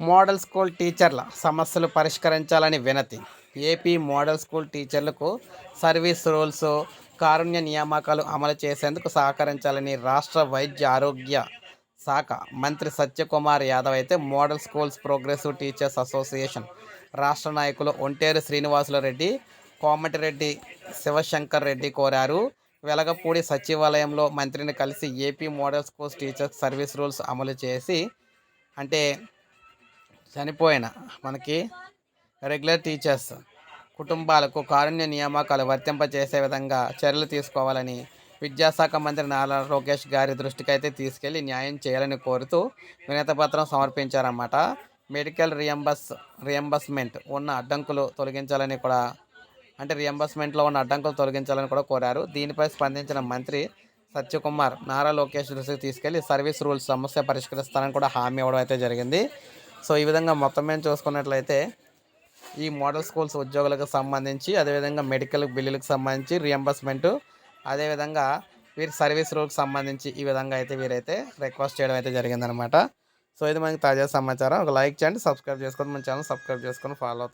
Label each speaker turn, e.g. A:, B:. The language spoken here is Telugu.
A: మోడల్ స్కూల్ టీచర్ల సమస్యలు పరిష్కరించాలని వినతి. ఏపీ మోడల్ స్కూల్ టీచర్లకు సర్వీస్ రూల్స్ కారుణ్య నియామకాలు అమలు చేసేందుకు సహకరించాలని రాష్ట్ర వైద్య ఆరోగ్య శాఖ మంత్రి సత్యకుమార్ యాదవ్ అయితే model schools progressive teachers association రాష్ట్ర నాయకులు ఒంటేరు శ్రీనివాసుల రెడ్డి కోమటిరెడ్డి శివశంకర్ రెడ్డి కోరారు. వెలగపూడి సచివాలయంలో మంత్రిని కలిసి AP model schools teachers service rules అమలు చేసి అంటే చనిపోయిన మనకి రెగ్యులర్ టీచర్స్ కుటుంబాలకు కారుణ్య నియామకాలు వర్తింపజేసే విధంగా చర్యలు తీసుకోవాలని విద్యాశాఖ మంత్రి నారా లోకేష్ గారి దృష్టికి అయితే తీసుకెళ్ళి న్యాయం చేయాలని కోరుతూ వినతిపత్రం సమర్పించారన్నమాట. మెడికల్ రియంబర్స్ రియంబర్స్మెంట్ ఉన్న అడ్డంకులు తొలగించాలని కూడా అంటే రియంబర్స్మెంట్లో ఉన్న అడ్డంకులు తొలగించాలని కూడా కోరారు. దీనిపై స్పందించిన మంత్రి సత్యకుమార్ నారా లోకేష్ దృష్టికి తీసుకెళ్ళి సర్వీస్ రూల్స్ సమస్య పరిష్కరిస్తానని కూడా హామీ ఇవ్వడం అయితే జరిగింది. సో ఈ విధంగా మొత్తం మేము చూసుకున్నట్లయితే ఈ మోడల్ స్కూల్స్ ఉద్యోగులకు సంబంధించి అదేవిధంగా మెడికల్ బిల్లులకు సంబంధించి రియంబర్స్మెంటు అదేవిధంగా వీరి సర్వీస్ రూల్కి సంబంధించి ఈ విధంగా అయితే వీరైతే రిక్వెస్ట్ చేయడం అయితే జరిగిందనమాట సో ఇది మనకి తాజా సమాచారం. ఒక లైక్ చేయండి సబ్స్క్రైబ్ చేసుకొని మన ఛానల్ సబ్స్క్రైబ్ చేసుకొని ఫాలో